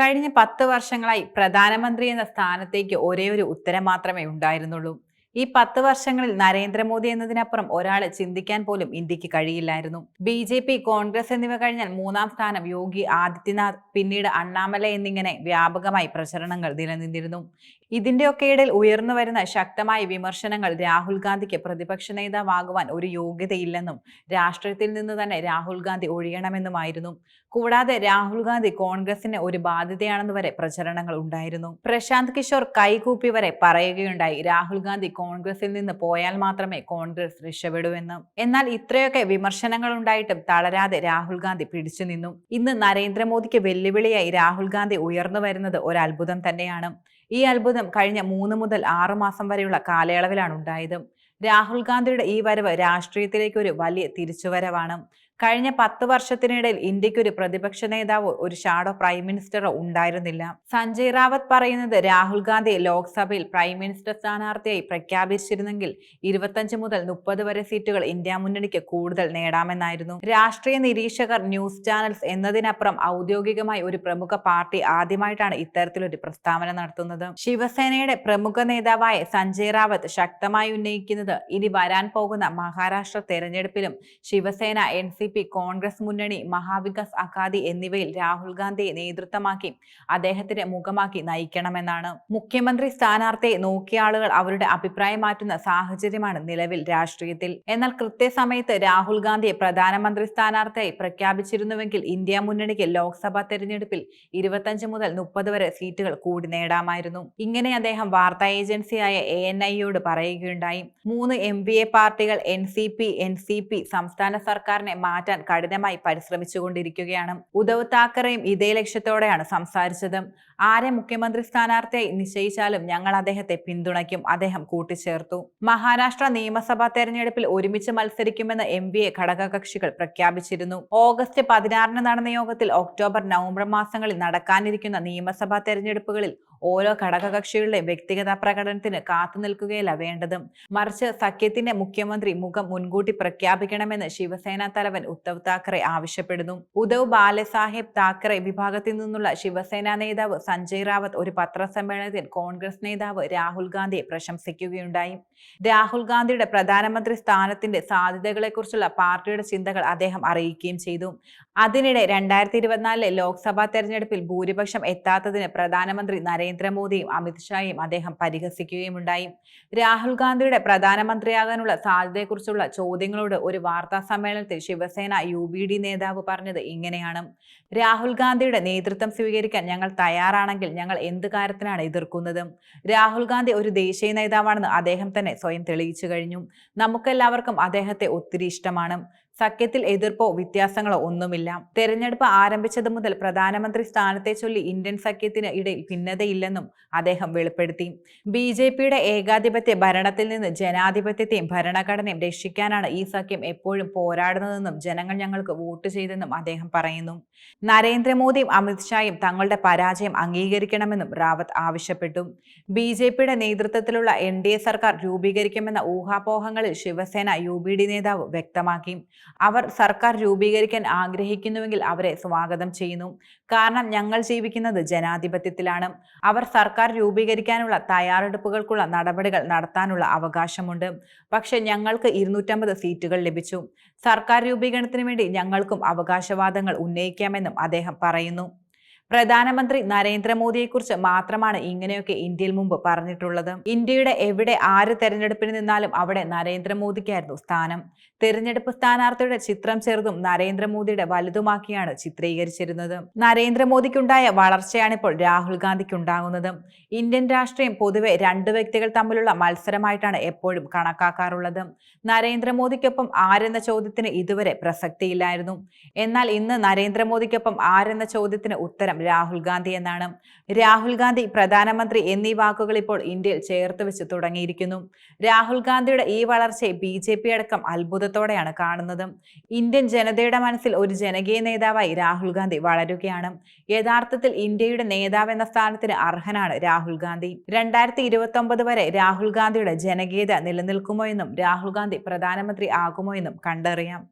കഴിഞ്ഞ പത്ത് വർഷങ്ങളായി പ്രധാനമന്ത്രി എന്ന സ്ഥാനത്തേക്ക് ഒരേ ഒരു ഉത്തരം മാത്രമേ ഉണ്ടായിരുന്നുള്ളൂ. ഈ പത്ത് വർഷങ്ങളിൽ നരേന്ദ്രമോദി എന്നതിനപ്പുറം ഒരാളെ ചിന്തിക്കാൻ പോലും ഇന്ത്യയ്ക്ക് കഴിയില്ലായിരുന്നു. ബി ജെ പി കോൺഗ്രസ് എന്നിവ കഴിഞ്ഞാൽ മൂന്നാം സ്ഥാനം യോഗി ആദിത്യനാഥ് പിന്നീട് അണ്ണാമല എന്നിങ്ങനെ വ്യാപകമായി പ്രചരണങ്ങൾ നിലനിന്നിരുന്നു. ഇതിന്റെയൊക്കെ ഇടയിൽ ഉയർന്നു വരുന്ന ശക്തമായ വിമർശനങ്ങൾ രാഹുൽ ഗാന്ധിക്ക് പ്രതിപക്ഷ നേതാവാകുവാൻ ഒരു യോഗ്യതയില്ലെന്നും രാഷ്ട്രീയത്തിൽ നിന്ന് തന്നെ രാഹുൽ ഗാന്ധി ഒഴിയണമെന്നുമായിരുന്നു. കൂടാതെ രാഹുൽ ഗാന്ധി കോൺഗ്രസിന് ഒരു ബാധ്യതയാണെന്ന് വരെ പ്രചരണങ്ങൾ ഉണ്ടായിരുന്നു. പ്രശാന്ത് കിഷോർ കൈകൂപ്പി വരെ പറയുകയുണ്ടായി രാഹുൽ ഗാന്ധി കോൺഗ്രസിൽ നിന്ന് പോയാൽ മാത്രമേ കോൺഗ്രസ് രക്ഷപ്പെടൂ എന്ന്. എന്നാൽ ഇത്രയൊക്കെ വിമർശനങ്ങൾ ഉണ്ടായിട്ടും തളരാതെ രാഹുൽ ഗാന്ധി പിടിച്ചു നിന്നു. ഇന്ന് നരേന്ദ്രമോദിക്ക് വെല്ലുവിളിയായി രാഹുൽ ഗാന്ധി ഉയർന്നു വരുന്നത് ഒരു അത്ഭുതം തന്നെയാണ്. ഈ അത്ഭുതം കഴിഞ്ഞ മൂന്ന് മുതൽ ആറ് മാസം വരെയുള്ള കാലയളവിലാണ് ഉണ്ടായത്. രാഹുൽ ഗാന്ധിയുടെ ഈ വരവ് രാഷ്ട്രീയത്തിലേക്ക് ഒരു വലിയ തിരിച്ചുവരവാണ്. കഴിഞ്ഞ പത്ത് വർഷത്തിനിടയിൽ ഇന്ത്യയ്ക്ക് ഒരു പ്രതിപക്ഷ നേതാവോ ഒരു ഷാഡോ പ്രൈം മിനിസ്റ്ററോ ഉണ്ടായിരുന്നില്ല. സഞ്ജയ് റാവത്ത് പറയുന്നത് രാഹുൽ ഗാന്ധി ലോക്സഭയിൽ പ്രൈം മിനിസ്റ്റർ സ്ഥാനാർത്ഥിയായി പ്രഖ്യാപിച്ചിരുന്നെങ്കിൽ ഇരുപത്തഞ്ച് മുതൽ മുപ്പത് വരെ സീറ്റുകൾ ഇന്ത്യ മുന്നണിക്ക് കൂടുതൽ നേടാമെന്നായിരുന്നു. രാഷ്ട്രീയ നിരീക്ഷകർ ന്യൂസ് ചാനൽസ് എന്നതിനപ്പുറം ഔദ്യോഗികമായി ഒരു പ്രമുഖ പാർട്ടി ആദ്യമായിട്ടാണ് ഇത്തരത്തിലൊരു പ്രസ്താവന നടത്തുന്നത്. ശിവസേനയുടെ പ്രമുഖ നേതാവായ സഞ്ജയ് റാവത്ത് ശക്തമായി ഉന്നയിക്കുന്നത് ഇനി വരാൻ പോകുന്ന മഹാരാഷ്ട്ര തെരഞ്ഞെടുപ്പിലും Shiv Sena N C P Congress മുന്നണി മഹാവികാസ് അക്കാദി എന്നിവയിൽ രാഹുൽ ഗാന്ധിയെ നേതൃത്വമാക്കി അദ്ദേഹത്തിന്റെ മുഖമാക്കി നയിക്കണമെന്നാണ്. മുഖ്യമന്ത്രി സ്ഥാനാർത്ഥിയെ നോക്കിയ ആളുകൾ അവരുടെ അഭിപ്രായം മാറ്റുന്ന സാഹചര്യമാണ് നിലവിൽ രാഷ്ട്രീയത്തിൽ. എന്നാൽ കൃത്യസമയത്ത് രാഹുൽ ഗാന്ധിയെ പ്രധാനമന്ത്രി സ്ഥാനാർത്ഥിയായി പ്രഖ്യാപിച്ചിരുന്നുവെങ്കിൽ ഇന്ത്യ മുന്നണിക്ക് ലോക്സഭാ തെരഞ്ഞെടുപ്പിൽ ഇരുപത്തഞ്ച് മുതൽ മുപ്പത് വരെ സീറ്റുകൾ കൂടി നേടാമായിരുന്നു. ഇങ്ങനെ അദ്ദേഹം വാർത്താ ഏജൻസിയായ എ എൻ ഐയോട് പറയുകയുണ്ടായി. മൂന്ന് എം പി എ പാർട്ടികൾ N C P N C P സംസ്ഥാന സർക്കാരിനെ മാറ്റാൻ കഠിനമായി പരിശ്രമിച്ചുകൊണ്ടിരിക്കുകയാണ്. ഉദ്ധവ് താക്കറെയും ഇതേ ലക്ഷ്യത്തോടെയാണ് സംസാരിച്ചത്. ആരെ മുഖ്യമന്ത്രി സ്ഥാനാർത്ഥിയായി നിശ്ചയിച്ചാലും ഞങ്ങൾ അദ്ദേഹത്തെ പിന്തുണയ്ക്കും. അദ്ദേഹം കൂട്ടിച്ചേർത്തു. മഹാരാഷ്ട്ര നിയമസഭാ തെരഞ്ഞെടുപ്പിൽ ഒരുമിച്ച് മത്സരിക്കുമെന്ന് എം എ ഘടകകക്ഷികൾ പ്രഖ്യാപിച്ചിരുന്നു. ഓഗസ്റ്റ് പതിനാറിന് നടന്ന യോഗത്തിൽ ഒക്ടോബർ നവംബർ മാസങ്ങളിൽ നടക്കാനിരിക്കുന്ന നിയമസഭാ തെരഞ്ഞെടുപ്പുകളിൽ ഓരോ ഘടകകക്ഷികളുടെ വ്യക്തിഗത പ്രകടനത്തിന് കാത്തു നിൽക്കുകയല്ല വേണ്ടത്. മറിച്ച് സഖ്യത്തിന്റെ മുഖ്യമന്ത്രി മുഖം മുൻകൂട്ടി പ്രഖ്യാപിക്കണമെന്ന് ശിവസേന തലവൻ ഉദ്ധവ് താക്കറെ ആവശ്യപ്പെടുന്നു. ഉദ്ധവ് ബാലസാഹേബ് താക്കറെ വിഭാഗത്തിൽ നിന്നുള്ള ശിവസേന നേതാവ് സഞ്ജയ് റാവത്ത് ഒരു പത്രസമ്മേളനത്തിൽ കോൺഗ്രസ് നേതാവ് രാഹുൽ ഗാന്ധിയെ പ്രശംസിക്കുകയുണ്ടായി. രാഹുൽ ഗാന്ധിയുടെ പ്രധാനമന്ത്രി സ്ഥാനത്തിന്റെ സാധ്യതകളെക്കുറിച്ചുള്ള പാർട്ടിയുടെ ചിന്തകൾ അദ്ദേഹം അറിയിക്കുകയും ചെയ്തു. അതിനിടെ രണ്ടായിരത്തി ഇരുപത്തിനാലിലെ ലോക്സഭാ തെരഞ്ഞെടുപ്പിൽ ഭൂരിപക്ഷം എത്താത്തതിന് പ്രധാനമന്ത്രി നരേന്ദ്രമോദിയും അമിത്ഷായും അദ്ദേഹം പരിഹസിക്കുകയുമുണ്ടായി. രാഹുൽ ഗാന്ധിയുടെ പ്രധാനമന്ത്രിയാകാനുള്ള സാധ്യതയെക്കുറിച്ചുള്ള ചോദ്യങ്ങളോട് ഒരു വാർത്താ സമ്മേളനത്തിൽ ശിവസേന യു നേതാവ് പറഞ്ഞത് ഇങ്ങനെയാണ്. രാഹുൽ ഗാന്ധിയുടെ നേതൃത്വം സ്വീകരിക്കാൻ ഞങ്ങൾ തയ്യാറാണെങ്കിൽ ഞങ്ങൾ എന്ത് കാര്യത്തിനാണ് എതിർക്കുന്നത്? രാഹുൽ ഗാന്ധി ഒരു ദേശീയ നേതാവാണെന്ന് അദ്ദേഹം തന്നെ സ്വയം തെളിയിച്ചു കഴിഞ്ഞു. നമുക്കെല്ലാവർക്കും അദ്ദേഹത്തെ ഒത്തിരി ഇഷ്ടമാണ്. സഖ്യത്തിൽ എതിർപ്പോ വ്യത്യാസങ്ങളോ ഒന്നുമില്ല. തെരഞ്ഞെടുപ്പ് ആരംഭിച്ചത് മുതൽ പ്രധാനമന്ത്രി സ്ഥാനത്തെ ചൊല്ലി ഇന്ത്യൻ സഖ്യത്തിന് ഇടയിൽ ഭിന്നതയില്ലെന്നും അദ്ദേഹം വെളിപ്പെടുത്തി. ബി ജെ പിയുടെ ഏകാധിപത്യ ഭരണത്തിൽ നിന്ന് ജനാധിപത്യത്തെയും ഭരണഘടനയും രക്ഷിക്കാനാണ് ഈ സഖ്യം എപ്പോഴും പോരാടുന്നതെന്നും ജനങ്ങൾ ഞങ്ങൾക്ക് വോട്ട് ചെയ്തെന്നും അദ്ദേഹം പറയുന്നു. നരേന്ദ്രമോദിയും അമിത്ഷായും തങ്ങളുടെ പരാജയം അംഗീകരിക്കണമെന്നും റാവത്ത് ആവശ്യപ്പെട്ടു. ബി ജെ പിയുടെ നേതൃത്വത്തിലുള്ള എൻ ഡി എ സർക്കാർ രൂപീകരിക്കുമെന്ന ഊഹാപോഹങ്ങളിൽ ശിവസേന യു ബി ഡി നേതാവ് വ്യക്തമാക്കി. അവർ സർക്കാർ രൂപീകരിക്കാൻ ആഗ്രഹിക്കുന്നുവെങ്കിൽ അവരെ സ്വാഗതം ചെയ്യുന്നു. കാരണം ഞങ്ങൾ ജീവിക്കുന്നത് ജനാധിപത്യത്തിലാണ്. അവർ സർക്കാർ രൂപീകരിക്കാനുള്ള തയ്യാറെടുപ്പുകൾക്കുള്ള നടപടികൾ നടത്താനുള്ള അവകാശമുണ്ട്. പക്ഷേ ഞങ്ങൾക്ക് ഇരുന്നൂറ്റമ്പത് സീറ്റുകൾ ലഭിച്ചു. സർക്കാർ രൂപീകരണത്തിന് വേണ്ടി ഞങ്ങൾക്കും അവകാശവാദങ്ങൾ ഉന്നയിക്കാമെന്നും അദ്ദേഹം പറയുന്നു. പ്രധാനമന്ത്രി നരേന്ദ്രമോദിയെക്കുറിച്ച് മാത്രമാണ് ഇങ്ങനെയൊക്കെ ഇന്ത്യയിൽ മുമ്പ് പറഞ്ഞിട്ടുള്ളത്. ഇന്ത്യയുടെ എവിടെ ആര് തെരഞ്ഞെടുപ്പിന് നിന്നാലും അവിടെ നരേന്ദ്രമോദിക്കായിരുന്നു സ്ഥാനം. തെരഞ്ഞെടുപ്പ് സ്ഥാനാർത്ഥിയുടെ ചിത്രം ചെറുതും നരേന്ദ്രമോദിയുടെ വലുതുമാക്കിയാണ് ചിത്രീകരിച്ചിരുന്നത്. നരേന്ദ്രമോദിക്കുണ്ടായ വളർച്ചയാണിപ്പോൾ രാഹുൽ ഗാന്ധിക്ക് ഉണ്ടാകുന്നത് ഇന്ത്യൻ രാഷ്ട്രീയം പൊതുവെ രണ്ട് വ്യക്തികൾ തമ്മിലുള്ള മത്സരമായിട്ടാണ് എപ്പോഴും കണക്കാക്കാറുള്ളത്. നരേന്ദ്രമോദിക്കൊപ്പം ആരെന്ന ചോദ്യത്തിന് ഇതുവരെ പ്രസക്തിയില്ലായിരുന്നു. എന്നാൽ ഇന്ന് നരേന്ദ്രമോദിക്കൊപ്പം ആരെന്ന ചോദ്യത്തിന് ഉത്തരം രാഹുൽ ഗാന്ധി എന്നാണ്. രാഹുൽ ഗാന്ധി പ്രധാനമന്ത്രി എന്നീ വാക്കുകൾ ഇപ്പോൾ ഇന്ത്യയിൽ ചേർത്ത് വെച്ച് തുടങ്ങിയിരിക്കുന്നു. രാഹുൽ ഗാന്ധിയുടെ ഈ വളർച്ചയെ ബി ജെ പി അടക്കം അത്ഭുതത്തോടെയാണ് കാണുന്നത്. ഇന്ത്യൻ ജനതയുടെ മനസ്സിൽ ഒരു ജനകീയ നേതാവായി രാഹുൽ ഗാന്ധി വളരുകയാണ്. യഥാർത്ഥത്തിൽ ഇന്ത്യയുടെ നേതാവ് എന്ന സ്ഥാനത്തിന് അർഹനാണ് രാഹുൽ ഗാന്ധി. രണ്ടായിരത്തി ഇരുപത്തി ഒമ്പത് വരെ രാഹുൽ ഗാന്ധിയുടെ ജനകീയത നിലനിൽക്കുമോ എന്നും രാഹുൽ ഗാന്ധി പ്രധാനമന്ത്രി ആകുമോ എന്നും കണ്ടറിയാം.